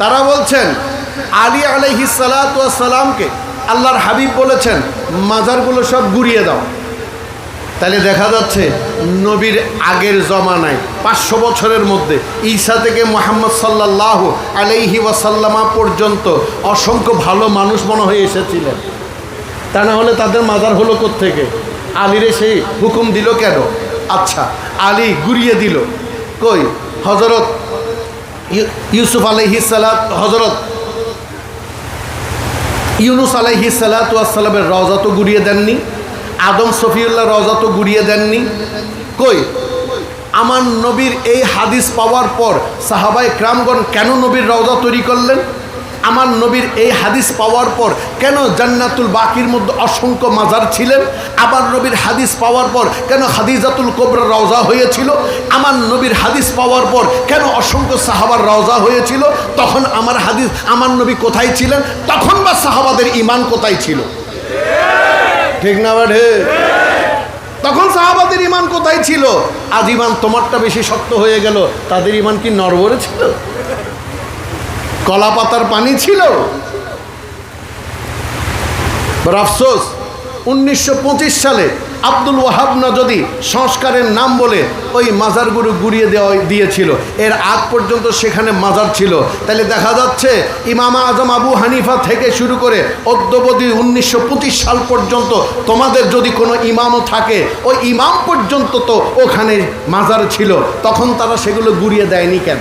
তারা বলছেন, আলী আলাইহিসালামকে আল্লাহর হাবিব বলেছেন, মাজারগুলো সব গুড়িয়ে দাও। তাহলে দেখা যাচ্ছে নবীর আগের জমানায় পাঁচশো বছরের মধ্যে ঈসা থেকে মোহাম্মদ সাল্লাহ আলাইহি ওয়াসাল্লামা পর্যন্ত অসংখ্য ভালো মানুষ মনে হয়ে এসেছিলেন। তা না হলে তাদের মাজার হলো থেকে আলীরে সেই হুকুম দিল কেন? আচ্ছা আলী গুড়িয়ে দিল। কই? হজরত ইউসুফ আলহি সালাত হজরত ইউনুস আলহি সালাতামের রওজা তো গুড়িয়ে দেননি, আদম সফিউল্লাহ রওজা তো গুড়িয়ে দেননি। কই? আমার নবীর এই হাদিস পাওয়ার পর সাহাবায় ক্রামগণ কেন নবীর রজা তৈরি করলেন? আমার নবীর এই হাদিস পাওয়ার পর কেন জান্নাতুল বাকির মধ্যে অসংখ্য মাজার ছিলেন? আমার নবীর হাদিস পাওয়ার পর কেন হাদিজাতুল কোবরা রওজা হয়েছিল? আমার নবীর হাদিস পাওয়ার পর কেন অসংখ্য সাহাবার রওজা হয়েছিল? তখন আমার হাদিস, আমার নবী কোথায় ছিলেন? তখন বা সাহাবাদের ইমান কোথায় ছিল? ঠিক না বাড়ে? তখন সাহাবাদের ইমান কোথায় ছিল? আজ ইমান তোমারটা বেশি শক্ত হয়ে গেল, তাদের ইমান কি নরবরে ছিল? কলা পাতার পানি ছিল। আফসোস, উনিশশো সালে আব্দুল ওয়াহাব যদি সংস্কারের নাম বলে ওই মাজারগুলো গুড়িয়ে দেওয়া দিয়েছিল। এর আগ পর্যন্ত সেখানে মাজার ছিল। তাহলে দেখা যাচ্ছে, ইমামা আজম আবু হানিফা থেকে শুরু করে অদ্যবধি উনিশশো পঁচিশ সাল পর্যন্ত তোমাদের যদি কোনো ইমামও থাকে, ওই ইমাম পর্যন্ত তো ওখানে মাজার ছিল। তখন তারা সেগুলো গুড়িয়ে দেয়নি কেন?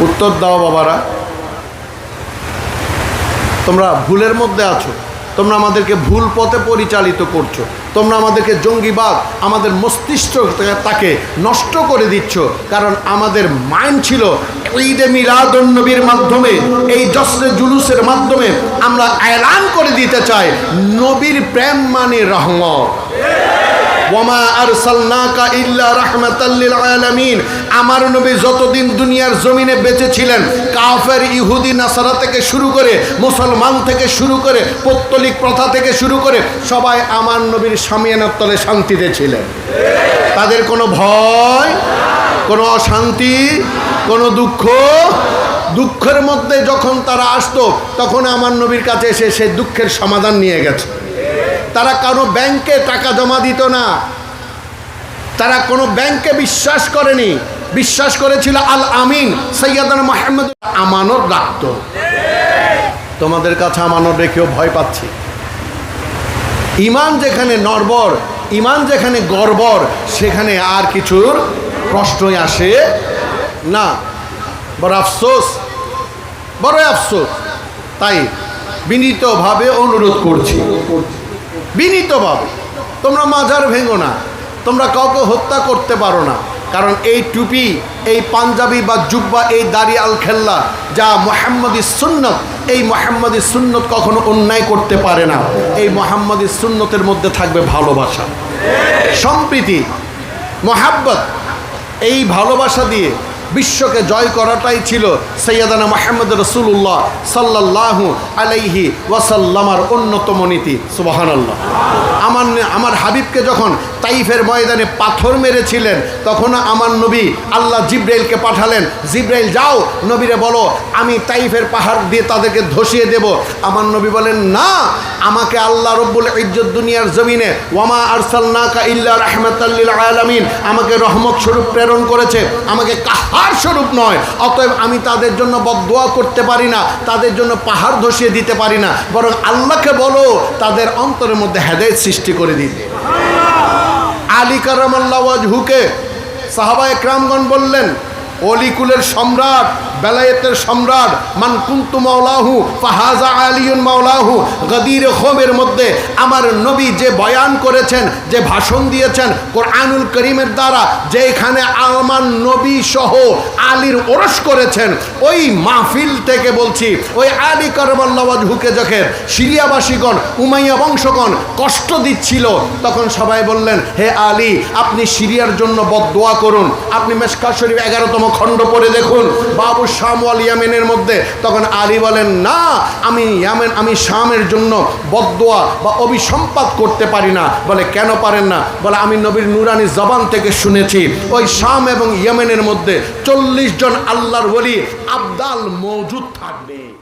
উত্তর দাও বাবারা। তোমরা ভুলের মধ্যে আছো। তোমরা আমাদেরকে ভুল পথে পরিচালিত করছ। তোমরা আমাদেরকে জঙ্গিবাদ, আমাদের মস্তিষ্ক তাকে নষ্ট করে দিচ্ছ। কারণ আমাদের মাইন্ড ছিল ঈদে মিলাদুন্নবীর মাধ্যমে, এই জশ্রে জুলুসের মাধ্যমে আমরা এলান করে দিতে চাই। নবীর প্রেম মানে রহমত। ওয়ামা আরসালনাকা ইল্লা রাহমাতাল্লিল আলামিন। আমার নবী যতদিন দুনিয়ার জমিনে বেঁচে ছিলেন, কাফের, ইহুদি, নাসারা থেকে শুরু করে, মুসলমান থেকে শুরু করে, পৌত্তলিক প্রথা থেকে শুরু করে, সবাই আমার নবীর সামিয়ানার তলে শান্তিতে ছিলেন। তাদের কোনো ভয়, কোনো অশান্তি, কোনো দুঃখ, দুঃখের মধ্যে যখন তারা আসতো, তখন আমার নবীর কাছে এসে সে দুঃখের সমাধান নিয়ে গেছে। তারা কারও ব্যাংকে টাকা জমা দিত না। তারা কোনো ব্যাংকে বিশ্বাস করেনি। বিশ্বাস করেছিল আল আমিন সৈয়দান মাহমুদ আমানত রাখত। তোমাদের কাছে আমানত রেখেও ভয় পাচ্ছি। ইমান যেখানে নরবর, ইমান যেখানে গর্বর, সেখানে আর কিছুর প্রশ্নই আসে না। বড় আফসোস বড় আফসোস। তাই বিনীতভাবে অনুরোধ করছি। বিনীতভাবে। তোমরা মাজার ভেঙো না, তোমরা কাউকে হত্যা করতে পারো না। কারণ এই টুপি, এই পাঞ্জাবি বা জুব্বা, এই দাড়ি আল খেল্লা যা মোহাম্মদী সুন্নত, এই মোহাম্মদী সুন্নত কখনো অন্যায় করতে পারে না। এই মোহাম্মদী সুন্নতের মধ্যে থাকবে ভালোবাসা। সম্প্রীতি, মহাব্বত, এই ভালোবাসা দিয়ে বিশ্বকে জয় করাটাই ছিল সৈয়দানা মাহমুদ রসুল্লাহ সাল্লাহ আলাইহি ওয়াসাল্লামার অন্যতম নীতি। সুবাহান আল্লাহ আমার আমার হাবিবকে যখন তাইফের ময়দানে পাথর মেরেছিলেন, তখন আমার নবী আল্লাহ জিব্রাইলকে পাঠালেন, জিব্রাইল, যাও, নবীরে বলো, আমি তাইফের পাহাড় দিয়ে তাদেরকে ধসিয়ে দেব। আমার নবী বলেন, না, আমাকে আল্লাহ রব্বুল ইজ্জত দুনিয়ার জমিনে, ওয়ামা আরসালনাকা ইল্লা রাহমাতাল্লিল আলামিন, আমাকে রহমত স্বরূপ প্রেরণ করেছে। আমাকে কাহার স্বরূপ নয়, অতএব আমি তাদের জন্য বদদোয়া করতে পারি না, তাদের জন্য পাহাড় ধসিয়ে দিতে পারি না, বরং আল্লাহকে বলো, তাদের অন্তরের মধ্যে হেদায়েত সৃষ্টি করে দিতে আলী কারামাল্লাওয়াজ হুকে সাহাবা একরামগণ বললেন অলিকুলের সম্রাট বেলায়েতের সম্রাট, মান কুন্তু মাওলাহু, ফাহাজা আলিউন মাওলাহু, গদির হোমের মধ্যে আমার নবী যে বয়ান করেছেন, যে ভাষণ দিয়েছেন, কোরআনুল করিমের দ্বারা যে এখানে আমার নবী সহ আলীর ওরস করেছেন, ওই মাহফিল থেকে বলছি, ওই আলী করবাল্লাওয়াজ হুকে যখন সিরিয়াবাসীগণ, উমাইয়া বংশগণ কষ্ট দিচ্ছিল, তখন সবাই বললেন, হে আলী, আপনি সিরিয়ার জন্য বদদোয়া করুন। আপনি মেশকা শরীফ এগারোতম খণ্ড পড়ে দেখুন। বাবু শাম ওয়াল ইয়ামেনের মধ্যে তখন আলী বলেন, না, আমি ইয়ামেন, আমি শামের জন্য বদোয়া বা অভিসম্পাদ করতে পারি না। বলে, কেন পারেন না? বলে, আমি নবীর নুরানি জবান থেকে শুনেছি, ওই শাম এবং ইয়েমেনের মধ্যে চল্লিশ জন আল্লাহর বলি আবদাল মজুদ থাকবে।